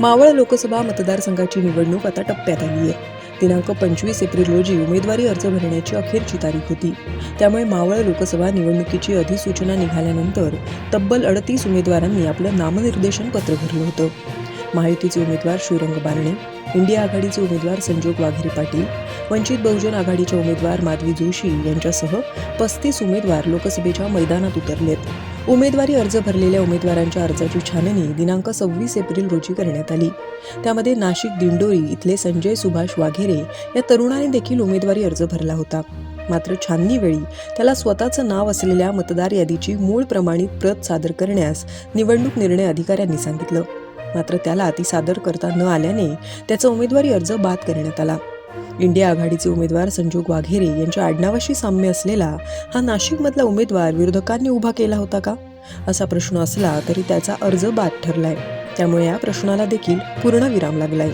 मावळ लोकसभा मतदारसंघाची निवडणूक आता टप्प्यात आली आहे दिनांक पंचवीस एप्रिल रोजी उमेदवारी अर्ज भरण्याची अखेरची तारीख होती. त्यामुळे मावळ लोकसभा निवडणुकीची अधिसूचना निघाल्यानंतर तब्बल अडतीस उमेदवारांनी आपलं नामनिर्देशन पत्र भरलं होतं. महायुतीचे उमेदवार श्रीरंग बारणे इंडिया आघाडीचे उमेदवार संजोग वाघेरे पाटील वंचित बहुजन आघाडीच्या उमेदवार माधवी जोशी यांच्यासह पस्तीस उमेदवार लोकसभेच्या मैदानात उतरलेत. उमेदवारी अर्ज भरलेल्या उमेदवारांच्या अर्जाची छाननी दिनांक सव्वीस एप्रिल रोजी करण्यात आली. त्यामध्ये नाशिक दिंडोरी इथले संजय सुभाष वाघेरे या तरुणाने देखील उमेदवारी अर्ज भरला होता. मात्र छाननीवेळी त्याला स्वतःचं नाव असलेल्या मतदार यादीची मूळ प्रमाणित प्रत सादर करण्यास निवडणूक निर्णय अधिकाऱ्यांनी सांगितलं. मात्र त्याला ती सादर करता न आल्याने त्याचा उमेदवारी अर्ज बाद करण्यात आला. इंडिया आघाडीचे उमेदवार संजोग वाघेरे यांच्या आडनावाशी साम्य असलेला हा नाशिकमधला उमेदवार विरोधकांनी उभा केला होता का? असा प्रश्न असला तरी त्याचा अर्ज बाद ठरलाय. त्यामुळे या प्रश्नाला देखील पूर्ण विराम लागलाय.